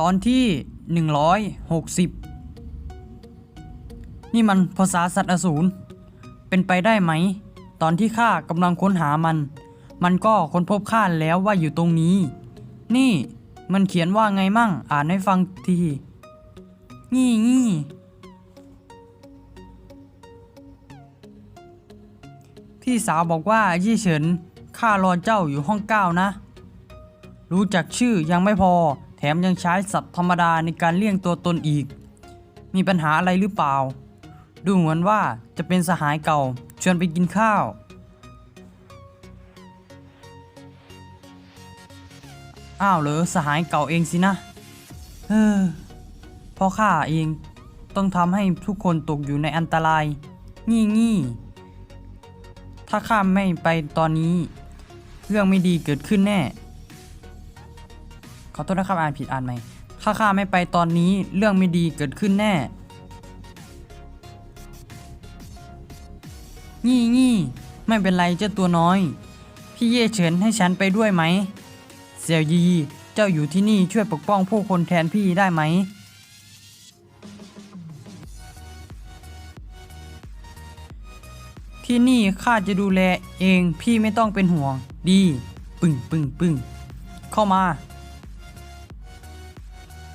ตอนที่ 160 นี่มันภาษาสัตว์อสูร เป็นไปได้ไหม ตอนที่ข้ากำลังค้นหามัน มันก็ค้นพบข้าแล้วว่าอยู่ตรงนี้ นี่มันเขียนว่าไงมั่ง อ่านให้ฟังทีงี้งี้พี่สาวบอกว่ายี่เฉินข้ารอเจ้าอยู่ห้องเก้านะ รู้จักชื่อยังไม่พอ มยังใช้ศัพท์ธรรมดาในการเลี่ยงตัวตนอีก มีปัญหาอะไรหรือเปล่า ดูเหมือนว่าจะเป็นสหายเก่าชวนไปกินข้าว อ้าวเหรอสหายเก่าเองสินะเออเพราะข้าเองต้องทำให้ทุกคนตกอยู่ในอันตราย งี้งี้ถ้าข้าไม่ไปตอนนี้ เรื่องไม่ดีเกิดขึ้นแน่ ขอโทษนะครับอ่านผิดอ่านไหมถ้าข้าไม่ไปตอนนี้เรื่องไม่ดีเกิดขึ้นแน่ งี้งี้ไม่เป็นไรเจ้าตัวน้อย พี่เย่เฉินให้ฉันไปด้วยไหม เสี่ยวยี เจ้าอยู่ที่นี่ช่วยปกป้องผู้คนแทนพี่ได้ไหม ที่นี่ข้าจะดูแลเองพี่ไม่ต้องเป็นห่วง ดี ปึ้งปึ้งปึ้งเข้ามา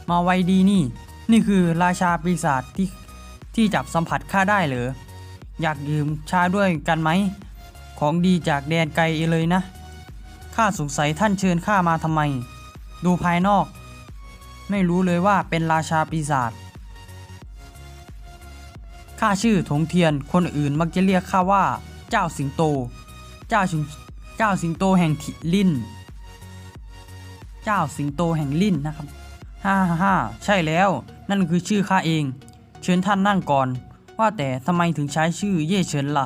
มาไวดีนี่ นี่คือราชาปีศาจที่ที่จับสัมผัสข้าได้เหรอ อยากดื่มชาด้วยกันไหม ของดีจากแดนไกลเลยนะ ข้าสงสัยท่านเชิญข้ามาทำไม ดูภายนอก ไม่รู้เลยว่าเป็นราชาปีศาจ ข้าชื่อถงเทียน คนอื่นมักจะเรียกข้าว่า เจ้าสิงโต เจ้าเจ้าสิงโตแห่งทิลินเจ้าสิงโตแห่งลินนะครับ ฮ่าฮ่าฮ่าใช่แล้ว นั่นคือชื่อข้าเอง เชิญท่านนั่งก่อน ว่าแต่ทำไมถึงใช้ชื่อเย่เฉินล่ะ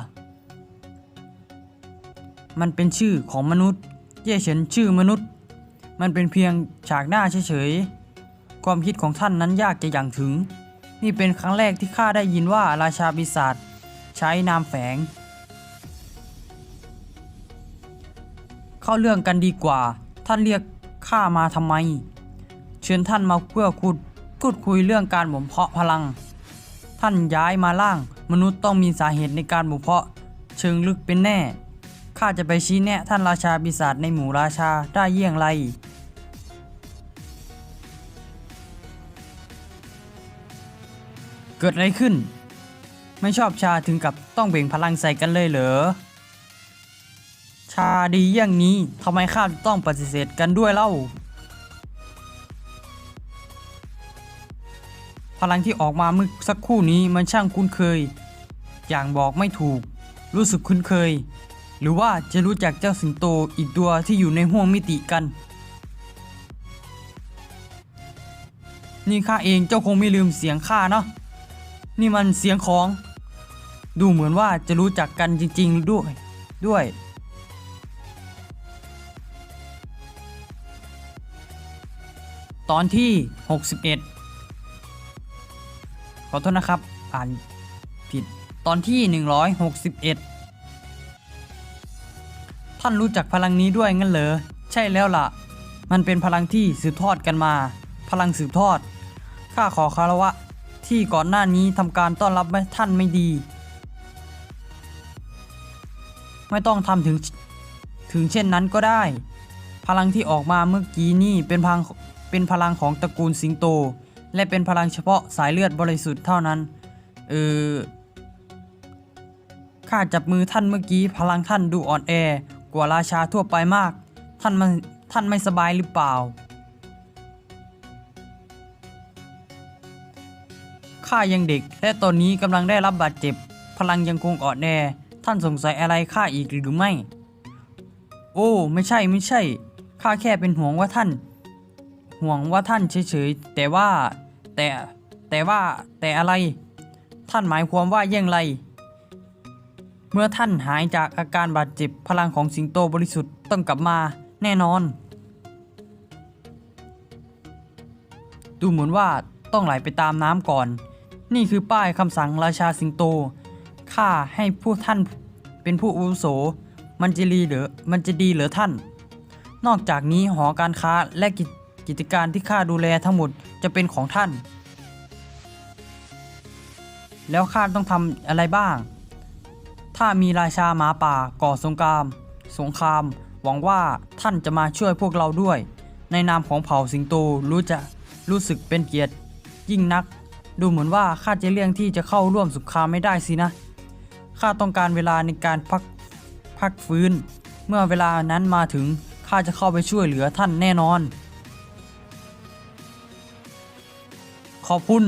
มันเป็นชื่อของมนุษย์ เย่เฉินชื่อมนุษย์ มันเป็นเพียงฉากหน้าเฉยๆ ความคิดของท่านนั้นยากจะอย่างถึง นี่เป็นครั้งแรกที่ข้าได้ยินว่าราชาปีศาจใช้นามแฝง เข้าเรื่องกันดีกว่า ท่านเรียกข้ามาทำไม เชิญท่านมาเพื่อคุดพูดคุยเรื่องการบ่มเพาะพลัง ท่านย้ายมาล่าง มนุษย์ต้องมีสาเหตุในการบ่มเพาะ เชิงลึกเป็นแน่ ข้าจะไปชี้แนะท่านราชาปีศาจในหมู่ราชาได้เยี่ยงไรเกิดอะไรขึ้น ไม่ชอบชาถึงกับต้องเบ่งพลังใส่กันเลยเหรอ ชาดีอย่างนี้ทำไมข้าต้องปฏิเสธกันด้วยเล่า ลังที่ออกมาเมื่อสักครู่นี้มันช่างคุ้นเคย อย่างบอกไม่ถูก รู้สึกคุ้นเคย หรือว่าจะรู้จักเจ้าสิงโตอีกตัวที่อยู่ในห้วงมิติกัน นี่ข้าเองเจ้าคงไม่ลืมเสียงข้าเนาะนี่มันเสียงของ ดูเหมือนว่าจะรู้จักกันจริง ๆ ด้วยด้วยตอนที่ 61 อโทษนะครับ อ่านผิดตอนที่ 161 ท่านรู้จักพลังนี้ด้วยงั้นเหรอ ใช่แล้วล่ะ มันเป็นพลังที่สืบทอดกันมา พลังสืบทอด ข้าขอคารวะ ที่ก่อนหน้านี้ทำการต้อนรับท่านไม่ดี ไม่ต้องทำถึงถึงเช่นนั้นก็ได้ พลังที่ออกมาเมื่อกี้นี่เป็นพลังเป็นพลังของตระกูลสิงโต และเป็นพลังเฉพาะสายเลือดบริสุทธิ์เท่านั้น เออข้าจับมือท่านเมื่อกี้พลังท่านดูอ่อนแอกว่าราชาทั่วไปมาก ท่านมันท่านไม่สบายหรือเปล่า ข้ายังเด็กและตอนนี้กำลังได้รับบาดเจ็บ พลังยังคงอ่อนแอ ท่านสงสัยอะไรข้าอีกหรือไม่ โอ้ ไม่ใช่ไม่ใช่ ข้าแค่เป็นห่วงว่าท่าน ห่วงว่าท่านเฉยๆ แต่ว่า แต่แต่ว่าแต่อะไร ท่านหมายความว่าอย่างไร เมื่อท่านหายจากอาการบาดเจ็บพลังของสิงโตบริสุทธิ์ต้องกลับมาแน่นอน ดูเหมือนว่าต้องไหลไปตามน้ำก่อน นี่คือป้ายคำสั่งราชาสิงโตข้าให้ผู้ท่านเป็นผู้อุโส มันจะดีเหรือมันจะดีเหรือท่าน นอกจากนี้หอการค้าและกิจ กิจการที่ข้าดูแลทั้งหมดจะเป็นของท่าน แล้วข้าต้องทำอะไรบ้าง ถ้ามีราชาหมาป่าก่อสงคราม สงคราม หวังว่าท่านจะมาช่วยพวกเราด้วย ในนามของเผ่าสิงโตรู้จะรู้สึกเป็นเกียรติ ยิ่งนัก ดูเหมือนว่าข้าจะเลี่ยงที่จะเข้าร่วมสงครามไม่ได้สินะข้าต้องการเวลาในการพักพักฟื้น เมื่อเวลานั้นมาถึงข้าจะเข้าไปช่วยเหลือท่านแน่นอน ขอบคุณ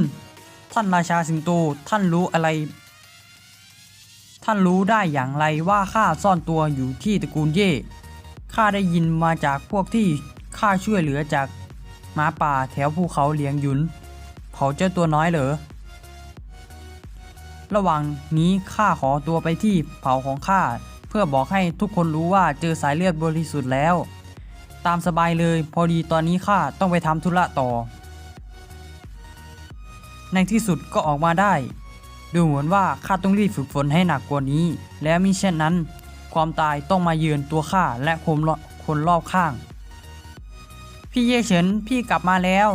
ท่านราชาสิงโต ท่านรู้อะไร ท่านรู้ได้อย่างไรว่าข้าซ่อนตัวอยู่ที่ตระกูลเย่ ข้าได้ยินมาจากพวกที่ข้าช่วยเหลือจากหมาป่าแถวภูเขาเลียงหยุน เผาเจ้าตัวน้อยเหรอ ระหว่างนี้ข้าขอตัวไปที่เผาของข้าเพื่อบอกให้ทุกคนรู้ว่าเจอสายเลือดบริสุทธิ์แล้ว ตามสบายเลยพอดีตอนนี้ข้าต้องไปทำธุระต่อ ในที่สุดก็ออกมาได้ ดูเหมือนว่าข้าต้องรีบฝึกฝนให้หนักกว่านี้ และมิเช่นนั้น ความตายต้องมาเยือนตัวข้าและคนรคนรอบข้าง พี่เย่เฉินพี่กลับมาแล้ว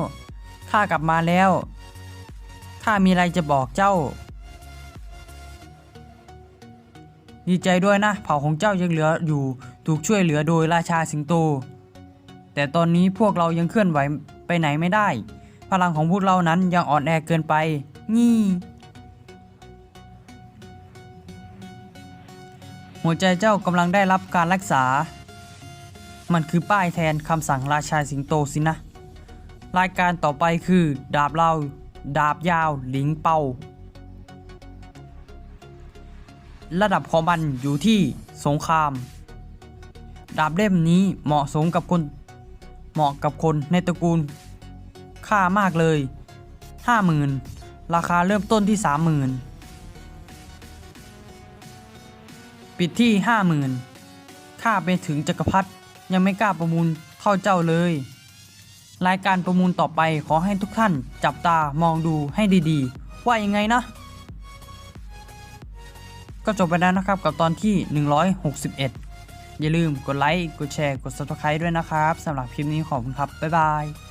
ข้ากลับมาแล้วข้ามีอะไรจะบอกเจ้า ดีใจด้วยนะ เผ่าของเจ้ายังเหลืออยู่ถูกช่วยเหลือโดยราชาสิงโต แต่ตอนนี้พวกเรายังเคลื่อนไหวไปไหนไม่ได้ พลังของพวกเรานั้นยังอ่อนแอเกินไปนี่ หัวใจเจ้ากำลังได้รับการรักษา มันคือป้ายแทนคำสั่งราชาสิงโตสินะ รายการต่อไปคือ ดาบเรา ดาบยาว หลิงเป่า ระดับของมันอยู่ที่สงคราม ดาบเล่มนี้เหมาะสมกับคน เหมาะกับคนในตระกูล ค่ามากเลย 50,000 ราคาเริ่มต้นที่ 30,000 ปิดที่ 50,000 ค่าไปถึงจักรพรรดิยังไม่กล้าประมูลเท่าเจ้าเลย รายการประมูลต่อไปขอให้ทุกท่านจับตามองดูให้ดีๆ ว่ายังไงนะ ก็จบไปแล้วนะครับกับตอนที่ 161อย่าลืมกดไลค์ กดแชร์ กด subscribe ด้วยนะครับ สำหรับคลิปนี้ขอบคุณครับ บ๊ายบาย